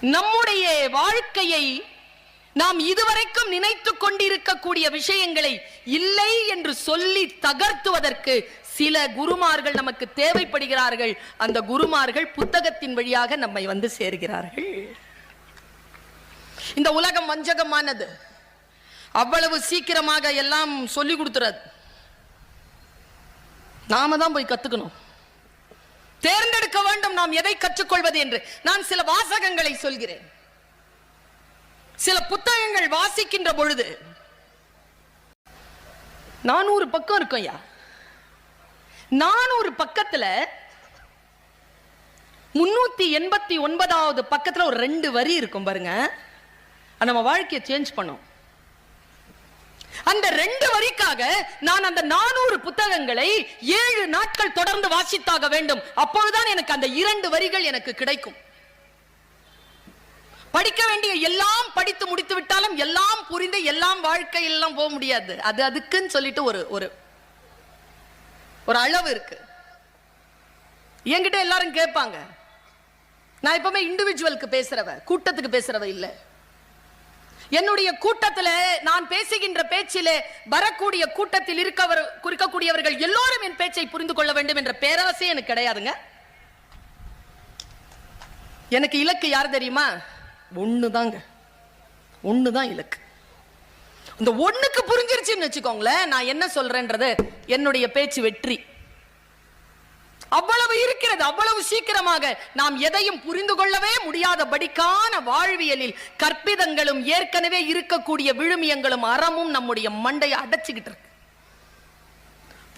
நம்முடைய வாழ்க்கையை நாம் இதுவரைக்கும் நினைத்துக் கொண்டிருக்கக்கூடிய விஷயங்களை இல்லை என்று சொல்லி தகர்த்துவதற்கு சில குருமார்கள் நமக்கு தேவைப்படுகிறார்கள். அந்த குருமார்கள் புத்தகத்தின் வழியாக நம்மை வந்து சேர்கிறார்கள். இந்த உலகம் வஞ்சகமானது. அவ்வளவு சீக்கிரமாக எல்லாம் சொல்லி கொடுத்துறது. நாம தான் போய் கத்துக்கணும். நாம் எதை கற்றுக்கொள்வது என்று நான் சில வாசகங்களை சொல்கிறேன். சில புத்தகங்கள் வாசிக்கின்ற பொழுது நானூறு பக்கம் இருக்கும் ஐயா. நானூறு பக்கத்துல முன்னூத்தி எண்பத்தி ஒன்பதாவது பக்கத்துல ஒரு ரெண்டு வரி இருக்கும் பாருங்க. நம்ம வாழ்க்கையை சேஞ்ச் பண்ணும். அந்த ரெண்டு வரிக்காக நான் அந்த நானூறு புத்தகங்களை ஏழு நாட்கள் தொடர்ந்து வாசித்தாக வேண்டும். அப்பொழுதுதான் எனக்கு அந்த இரண்டு வரிகள் எனக்கு கிடைக்கும். படிக்க வேண்டிய எல்லாம் படித்து முடித்து விட்டாலும் எல்லாம் புரிந்து எல்லாம் வாழ்க்கை எல்லாம் போக முடியாது. அது அதுக்குன்னு சொல்லிட்டு ஒரு ஒரு ஒரு அளவு இருக்கு. என்கிட்ட எல்லாரும் கேட்பாங்க. நான் எப்பவுமே இண்டிவிஜுவலுக்கு பேசுறவ கூட்டத்துக்கு பேசுறவ இல்லை. என்னுடைய கூட்டத்தில் நான் பேசுகின்ற பேச்சிலே வரக்கூடிய கூட்டத்தில் இருக்கவர் இருக்கக்கூடியவர்கள் எல்லோரும் என் பேச்சை புரிந்து கொள்ள வேண்டும் என்ற பேராசை எனக்கு கிடையாதுங்க. எனக்கு இலக்கு யார் தெரியுமா? ஒண்ணுதாங்க. ஒண்ணுதான் இலக்கு. இந்த ஒண்ணுக்கு புரிஞ்சிருச்சுன்னு வச்சுக்கோங்களேன் நான் என்ன சொல்றேன்றது? என்னுடைய பேச்சு வெற்றி. அவ்வளவு இருக்கிறது அவ்வளவு சீக்கிரமாக நாம் எதையும் புரிந்து கொள்ளவே இல்லாதபடிக்கான வாழ்வியலில் கற்பிதங்களும் ஏற்கனவே இருக்கக்கூடிய விழுமியங்களும் அறமும் நம்முடைய மண்டையை அடைச்சிக்கிட்டு இருக்கு.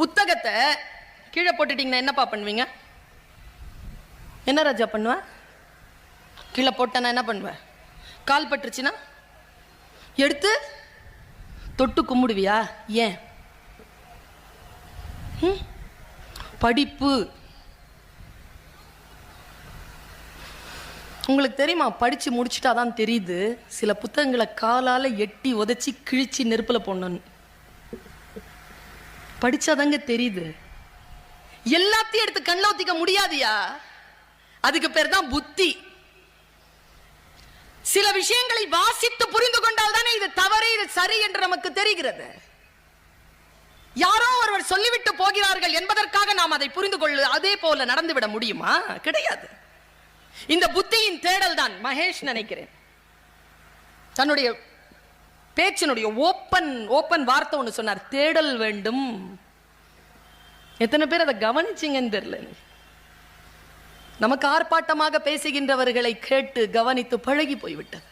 புத்தகத்தை கீழே போட்டுட்டீங்கன்னா என்னப்பா பண்ணுவீங்க? என்ன ராஜா பண்ணுவ? கீழே போட்டேன்னா என்ன பண்ணுவேன் கால் பட்டுருச்சுன்னா? எடுத்து தொட்டு கும்பிடுவியா? ஏன்? படிப்பு. உங்களுக்கு தெரியுமா? படிச்சு முடிச்சுட்டா தான் தெரியுது. சில புத்தகங்களை காலால எட்டி உதைச்சி கிழிச்சு நெருப்புல போடணும்னு. படிச்சாதாங்க தெரியுது. எல்லாத்தையும் எடுத்து கண்ணை ஊற்றிக்க முடியாதியா? அதுக்கு பேர் தான் புத்தி. சில விஷயங்களை வாசித்து புரிந்து கொண்டால் தானே இது தவறு இது சரி என்று நமக்கு தெரிகிறது. யாரோ ஒருவர் சொல்லிவிட்டு போகிறார்கள் என்பதற்காக நாம் அதை புரிந்து கொள்ள அதே போல நடந்துவிட முடியுமா? கிடையாது. இந்த புத்தியின் தேடல் தான் மகேஷ் நினைக்கிறேன். தன்னுடைய பேச்சினுடைய ஓப்பன் ஓப்பன் வார்த்தை ஒன்று சொன்னார் தேடல் வேண்டும். எத்தனை பேர் அதை கவனிச்சிங்கன்னு தெரியல. நமக்கு ஆர்ப்பாட்டமாக பேசுகின்றவர்களை கேட்டு கவனித்து பழகி போய்விட்டது.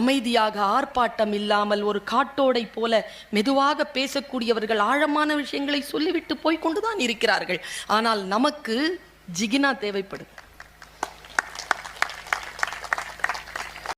அமைதியாக ஆர்ப்பாட்டம் இல்லாமல் ஒரு காட்டோடை போல மெதுவாக பேசக்கூடியவர்கள் ஆழமான விஷயங்களை சொல்லிவிட்டு போய்க்கொண்டுதான் இருக்கிறார்கள். ஆனால் நமக்கு ஜிகினா தேவைப்படுது.